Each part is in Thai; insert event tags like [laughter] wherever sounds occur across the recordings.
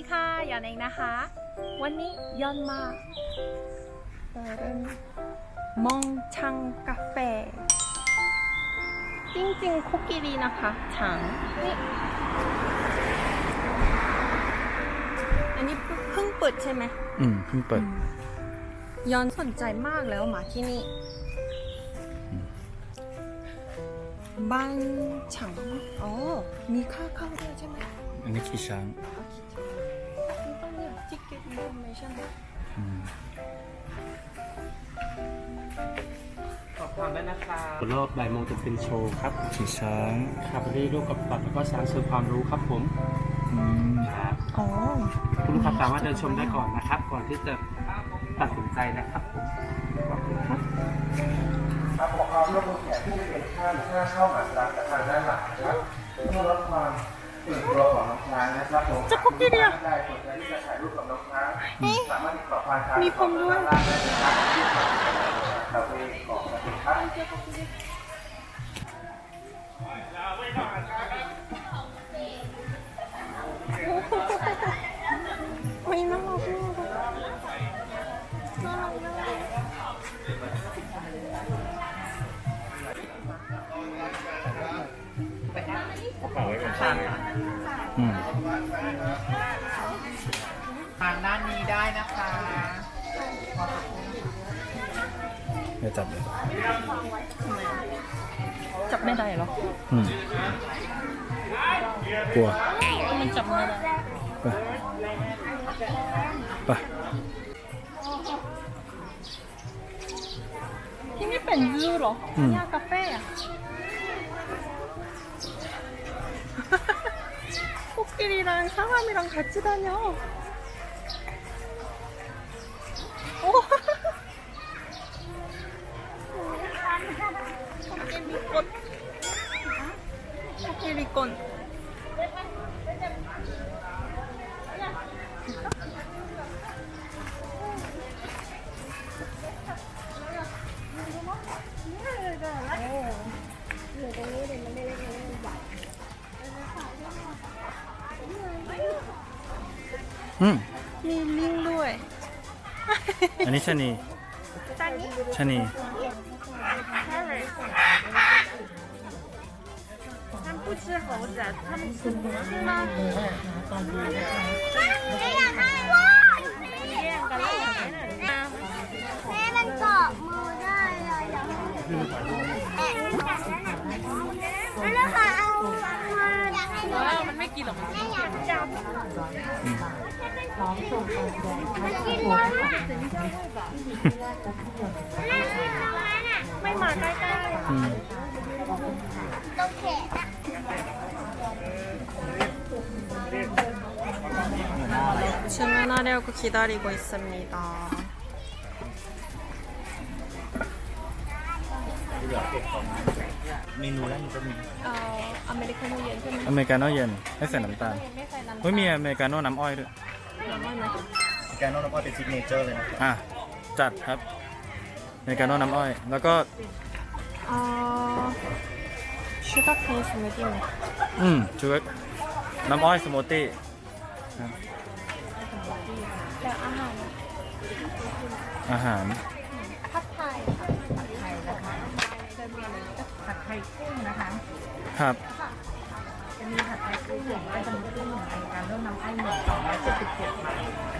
ดีค่ะยอนเองนะคะ วันนี้ยอนมาเปิดมองชังกาแฟ จริงๆคุกกี้ดีนะคะถังนี่อันนี้เพิ่งเปิดใช่ไหมอืมเพิ่งเปิดยอนสนใจมากแล้วมาที่นี่บ้านฉังอ๋อมีค่าเข้าด้วยใช่ไหมอันนี้ขี่ช้างนี่ ต้องเนี่ยทิกเก็ตอินโฟเมชั่นอืมสอบถามได้นะครับรอบบ่ายโมงจะเป็นโชว์ครับขี่ช้างครับเรีรูปกับบัตรแล้วก็ช้างเชิญความรู้ครับผมอืมครับอ๋อคุณลูกค้าสามารถเดินชมได้ก่อนนะครับ ก่อนที่จะตัดสินใจนะครับผมขอบคุณครับครับขอความร่วมมือแขกผู้เป็นข้ามค่าเข้าหมายตามจากทางด้านหลังนะครับเพื่อลดความตื่นตัวของน้องช้างนะครับผมจะคุกกี้เดียวใดสน มารถติดต่อผ่านทางมีผมด้วยด้านล่างได้นะครับที่ผ่านเราไปขอบคุณครับไม่น่ารักมากเลยน่ารักมากอืมทาง ด้านนี้ได้นะคะ ไม่จับเลย จับไม่ได้เหรอ อืมกลัว มันจับไม่ได้ ไปไป ที่นี่เป็นยูเหรอ อืม ยากาแฟอะ 코끼리랑 사람이랑 같이 다녀. ก้นอืมมีลิงด้วย อันนี้ชะนีชะนี คุณมากเลยนะคะตอนนี้นะคะมันไม่กินหรอกมจับน้องส่งไปมันกิไม่มาใกล้ๆตรงแข็นอะ 주문하려고 기다리고 있습니다. เมนูแรกมันจะมี 어, 아메리카노 옌ใช่ไหม อเมริกาโน่เย็นไม่ใส่น้ำตาล ไม่ใส่น้ำตาล เฮ้ยมีอเมริกาโน่น้ำอ้อยด้วย น้ำมันไหม แกนน้องน้ำอ้อยเป็นซิกเนเจอร์เลยนะ อ่ะ จัดครับอเมริกาโน่น้ำอ้อย แล้วก็ 아, 슈가케인 스무디 อืมชูกน้ำอ้อยสมูทตี้ อาหารผัดไทยผัดไทยกุ้งนะคะครับจะมีผัดไทยกุ้งและจะมีกุ้งในการเริ่มน้ำไอ้หนึ่งสองร้อยเจ็ดสิบเจ็ดบาท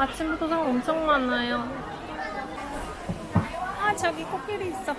아침부터 사람 엄청 많아요. 아, 저기 코끼리 있어.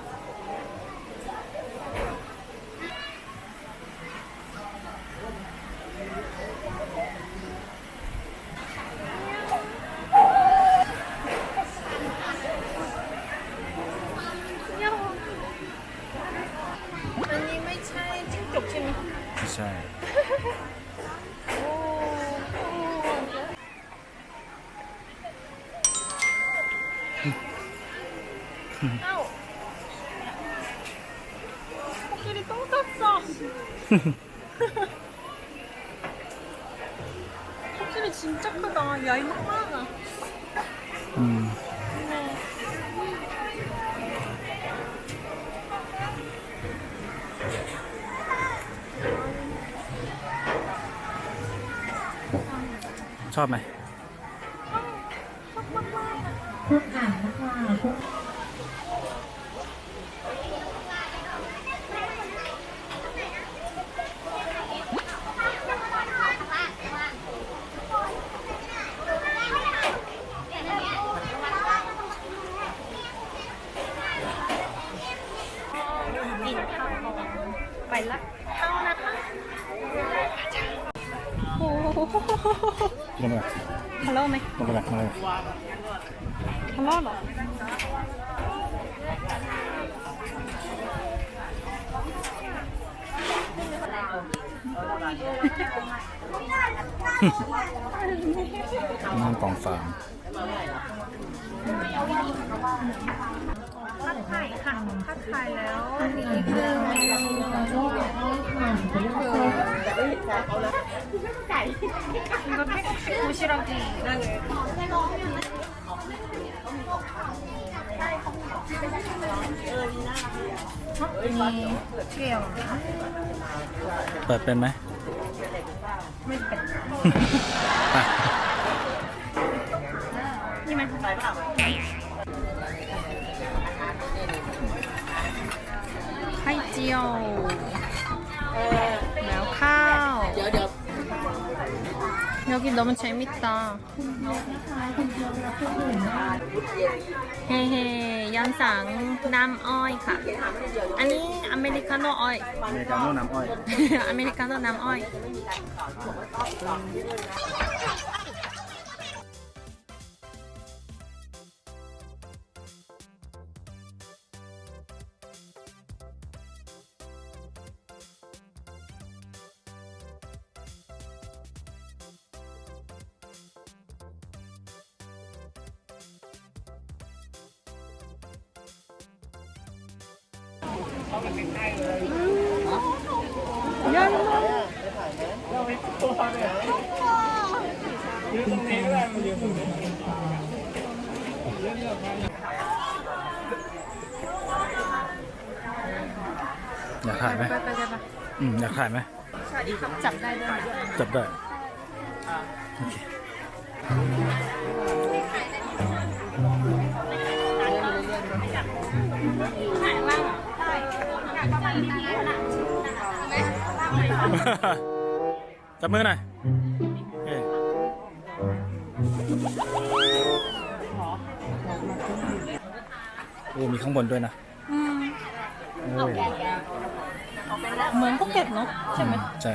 อบไหมกินข้วไปละเข้านะคะโอ้โห ลงไปฮัลโหลไหมลงไปลงไปฮัลโหลเหรอนั่งกองฟาง ขายแล้วมีอีะเรื่องนึงก็ไม่ใช่คุชิโรกินั่นเลยมีเกลียวเปิดเป็นไหม ไม่เป็นนี่มันทำไรเปล่าียวแล้วข้าวเดี๋ยวเดี๋ยวเรากินแล้วมันใช้มิตาเฮ้เฮยอนสังน้ำอ้อยค่ะ อันนี้อเมริกาโน่อ้อย อเมริกาโน่น้ำอ้อย อเมริกาโน่น้ำอ้อย ตัวเนี่ตรงนี้ก็ได้มัยืนตรงนี้อยากถ่ายไหมอืมอยากถ่ายไหมสวัสดีคจับได้ด้วยจับได้โอเคถ่ายว่างได้ถ่ายก็ไปที่นี่นะ จับมือหน่อยโอเคโอ้มีข้างบนด้วยนะ 음, โอ้ย 뭔 포켓 너? ใช่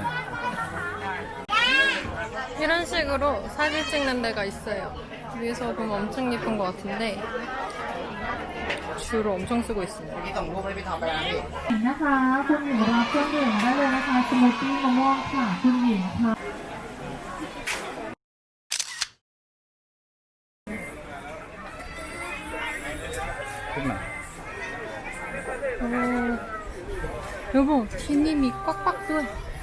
이런 식으로 사진 찍는 데가 있어요. 위에서 보면 엄청 예쁜 것 같은데 줄을 엄청 쓰고 있습니다. นะคะคุณหญิงรับเครื่องดื่มได้เลยนะคะสมูทตี้มะม่วงค่ะคุณ หญิงค่ะ ขึ้นมา 오, 여보, 디님이 꽉꽉 돼.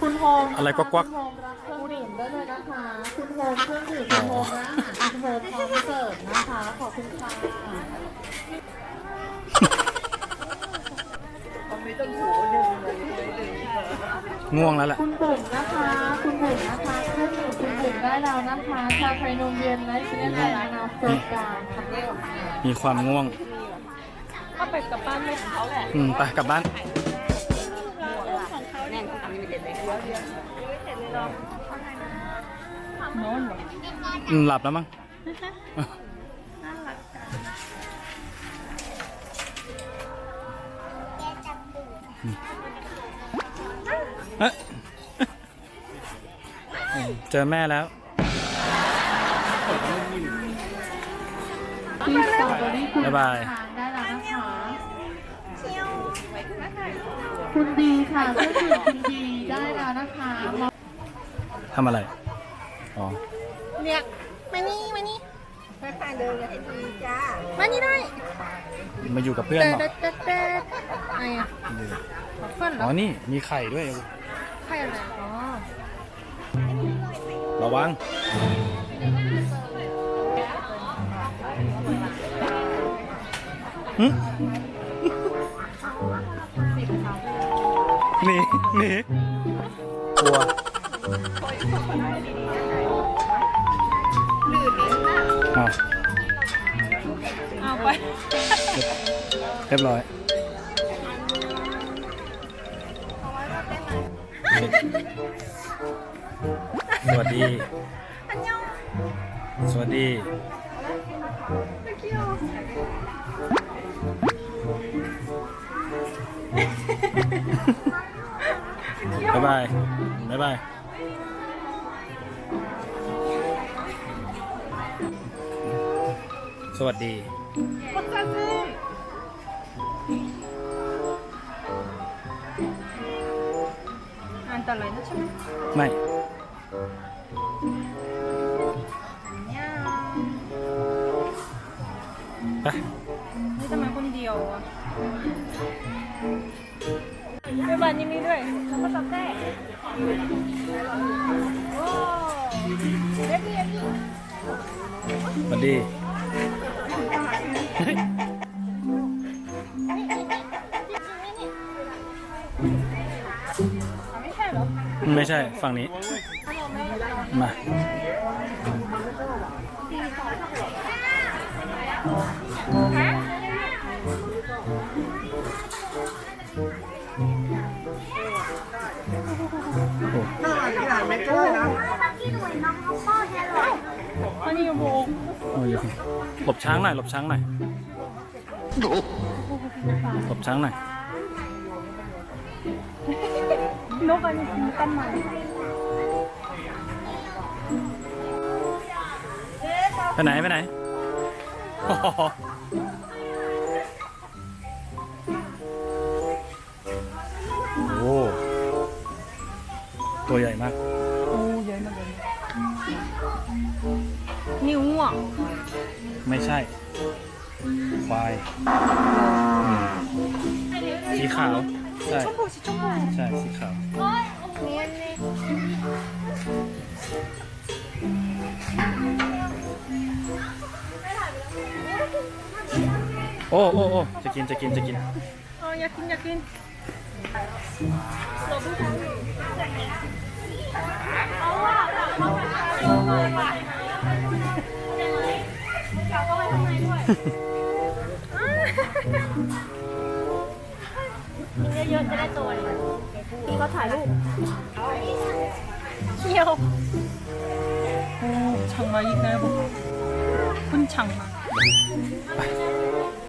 คุณโฮม อะไรกวัก คุณโฮมรับเครื่องดื่มได้เลยนะคะ คุณโฮมเครื่องดื่มคุณโฮมและอาหารคุณโฮมพร้อมเสิร์ฟนะคะ ขอบคุณค่ะ ๆง่ ง่วงแล้วแหละคุณบุ๋มนะคะ คุณบุ๋มนะคะเครื่องดื่มคุณบุ๋มได้แล้วนะคะชาไทยนมเย็นและชิ้นเล็กนานาโปรกาค่มีความง่วงก็ไปกลับบ้านไม่เขาแหละอืมไปกลับบ้านนอนหลับแล้วมั้ง เจอแม่แล้วที่สตรอเบอรี่คุณบ๊ายบาย ทานได้แล้วนะคะคุณดีค่ะเสื้อสูทคุณดีได้แล้วนะคะทำอะไร อ๋อ เนี่ยมานี่มานี่มาค่ะเดินกันดีจ้ามานี่ได้มาอยู่กับเพื่อนเดิเหรอนเดินเดินเดินอะไรอะเพื่อนเหรอ๋อ อนี่ มีไข่ด้วย ใครอะไรอ๋อ ระวังหึหนีหนีกลัวอ้าวเอาไป เรียบร้อย สวัสดี สวัสดีบ๊ายบายบ๊ายบายสวัสดี อันตรายนะใช่ไหมไม่ ไปนี่ทำไมคนเดียวอะไปบ้านนี้มีด้วยแล้วก็ตับแต้โอ้เด็กนี่เด็กนี่สวัสดีเฮ้ยไม่ใช่ ฝั่งนี้ มาน่ารักขนาดไม่กล้านะอันนี้โบกโอ้ยหลบช้างหน่อยหลบช้างหน่อยหลบช้างหน่อย นกอันนี้มีต้นไม้ ไปไหนไปไหนโอ้โหโอ้โหตัวใหญ่มาก โอ้เยอะมากเลยนิ้วอะไม่ใช่ ควายอืมสีขาว ใช่ ชมพูสิชมพูใช่ สีขาว เนี่ยนี่ โอ้โอ้โอ้จะกินจะกินจะกินอาอยากกินอยากกินเยอะๆจะได้ตัวเลยพี่เขาถ่ายรูปเที่ยวโอ้ช่างมาอีกแล้วบ ไม่นะ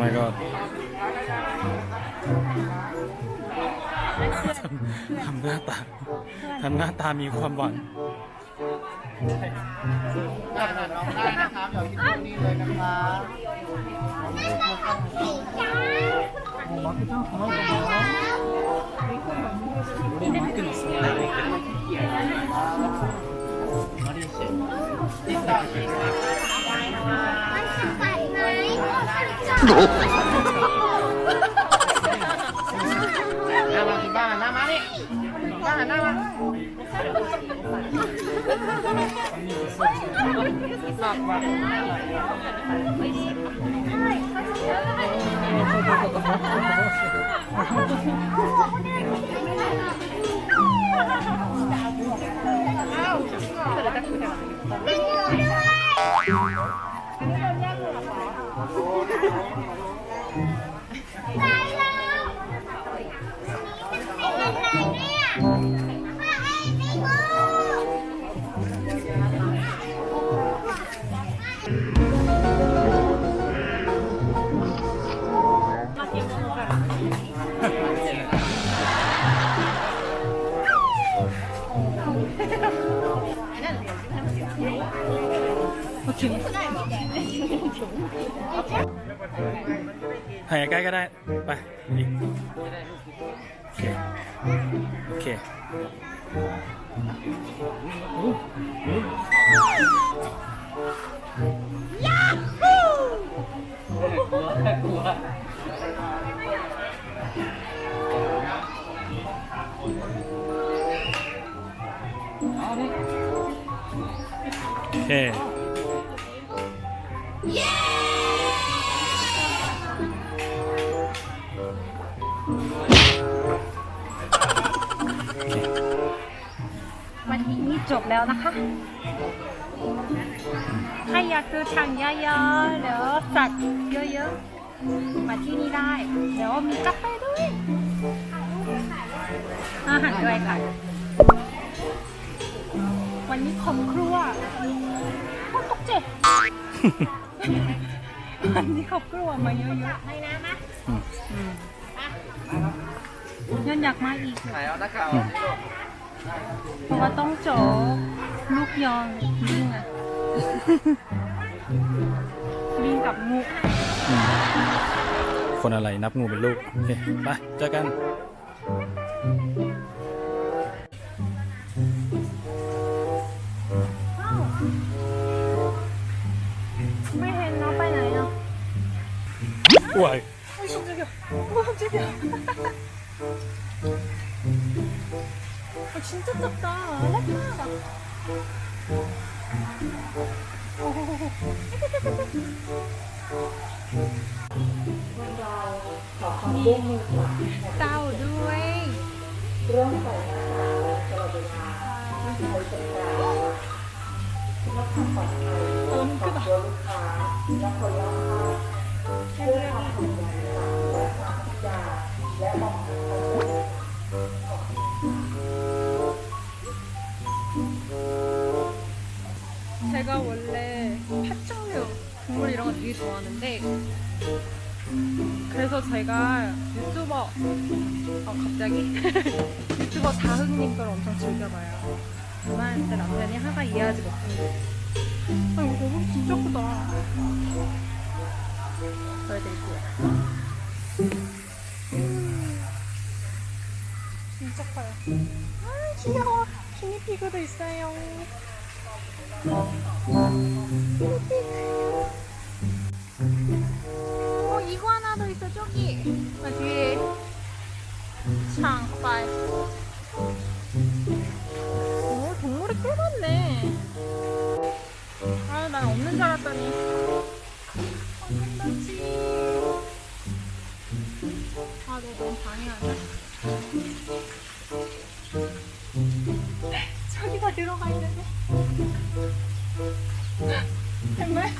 my god ทำหน้าตาทำหน้าตามีความหวังได้ค่ะน้องได้นะครับอย่าคิดตรงนี้เลยนะคะขอบคุณครับ นหน้ามาหนักว่ะไป ให้ใกล้ก็ได้ ไปอีกโอเค โอเคโอเค จบแล้วนะคะใครอยากดูช่างเยอะๆเดี๋ยวสัตว์เยอะๆ มาที่นี่ได้ เดี๋ยวมีกาแฟด้วยอาหารด้วยค่ะ วันนี้ครอบครัวโอ้ตกเจ็บวันนี้ครอบครัวมาเยอะๆให้นะมายันอยากมาอีกเพราะว่าต้องโจกลูกยองลิงอะลิงกับงูคนอะไรนับงูเป็นลูก โอเค ไป เจอกัน ไม่เห็นเนาะไปไหนเนาะอ้วยโอ้ยฉันจะเกี่ยวโอ้ยฉันจะเกี่ยว 아 진짜 작다 렉마다เต่าด้วย너무 크다. 제가 원래 파충류 동물 이런 거 되게 좋아하는데 그래서 제가 유튜버 어 갑자기? [laughs] 유튜버 다흥님 걸 엄청 즐겨봐요. 하지만 제 남편이 하나 이해하지 못합니다 아 이거 너무 진짜 크다. 보여드릴게요. 음, 진짜 커요. 아 귀여워. 기니피그도 있어요 어, 이구아나도 있어, 저기. 아, 뒤에. 창빨. 오, 동물이 꽤 많네. 아, 난 없는 줄 알았더니. 황금다치. 아, 너 너무 방해하냐? 저기다 들어가 있는데. 정말?